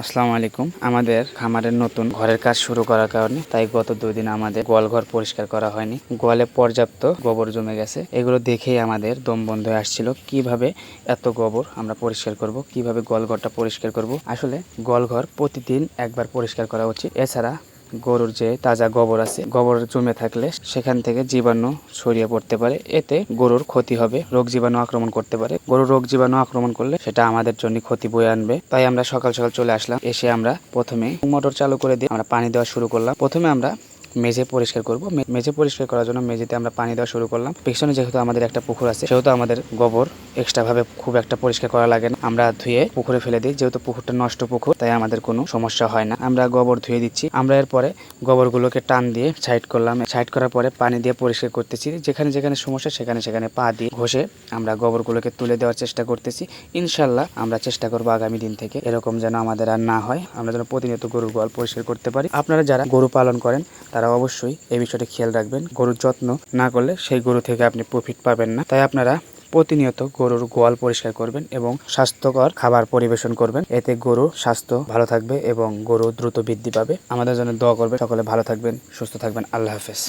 আসসালামু আলাইকুম। আমাদের খামারের নতুন ঘরের কাজ শুরু করার কারণে তাই গত দুই দিন আমাদের গোয়াল ঘর পরিষ্কার করা হয়নি। গোয়ালে পর্যাপ্ত গোবর জমে গেছে। এগুলো দেখেই আমাদের দম বন্ধ হয়ে আসছিল। কীভাবে এত গোবর আমরা পরিষ্কার করব? কীভাবে গোয়ালঘরটা পরিষ্কার করব? আসলে গোয়ালঘর প্রতিদিন একবার পরিষ্কার করা উচিত। এছাড়া গরুর যে তাজা গোবর আছে, গোবর জমে থাকলে সেখান থেকে জীবাণু ছড়িয়ে পড়তে পারে। এতে গরুর ক্ষতি হবে, রোগ জীবাণু আক্রমণ করতে পারে। গরুর রোগ জীবাণু আক্রমণ করলে সেটা আমাদের জন্য ক্ষতি বয়ে আনবে। তাই আমরা সকাল সকাল চলে আসলাম। এসে আমরা প্রথমে মোটর চালু করে দিয়ে আমরা পানি দেওয়া শুরু করলাম। প্রথমে আমরা মেঝে পরিষ্কার করব। মেঝে পরিষ্কার করার জন্য মেঝেতে আমরা পানি দেওয়া শুরু করলাম। পিছনে যেহেতু আমাদের একটা পুকুর আছে, সেহেতু আমাদের গোবর এক্সট্রা ভাবে খুব একটা পরিষ্কার করা লাগে না। আমরা ধুয়ে পুকুরে ফেলে দিই। যেহেতু পুকুরটা নষ্ট পুকুর, তাই আমাদের কোনো সমস্যা হয় না। আমরা গোবর ধুয়ে দিচ্ছি। আমরা এরপরে গোবরগুলোকে টান দিয়ে সাইড করলাম। সাইড করার পরে পানি দিয়ে পরিষ্কার করতেছি। যেখানে যেখানে সমস্যা, সেখানে সেখানে পা দিয়ে ঘষে আমরা গোবরগুলোকে তুলে দেওয়ার চেষ্টা করতেছি। ইনশাল্লাহ আমরা চেষ্টা করব আগামী দিন থেকে এরকম যেন আমাদের আর না হয়। আমরা যেন প্রতিনিয়ত গরুর গোয়াল পরিষ্কার করতে পারি। আপনারা যারা গরু পালন করেন তারা অবশ্যই এই বিষয়টি খেয়াল রাখবেন। গরুর যত্ন না করলে সেই গরু থেকে আপনি প্রফিট পাবেন না। তাই আপনারা প্রতিনিয়ত গরুর গোয়াল পরিষ্কার করবেন এবং স্বাস্থ্যকর খাবার পরিবেশন করবেন। এতে গরুর স্বাস্থ্য ভালো থাকবে এবং গরু দ্রুত বৃদ্ধি পাবে। আমাদের জন্য দোয়া করবে সকলে ভালো থাকবেন, সুস্থ থাকবেন। আল্লাহ হাফেজ।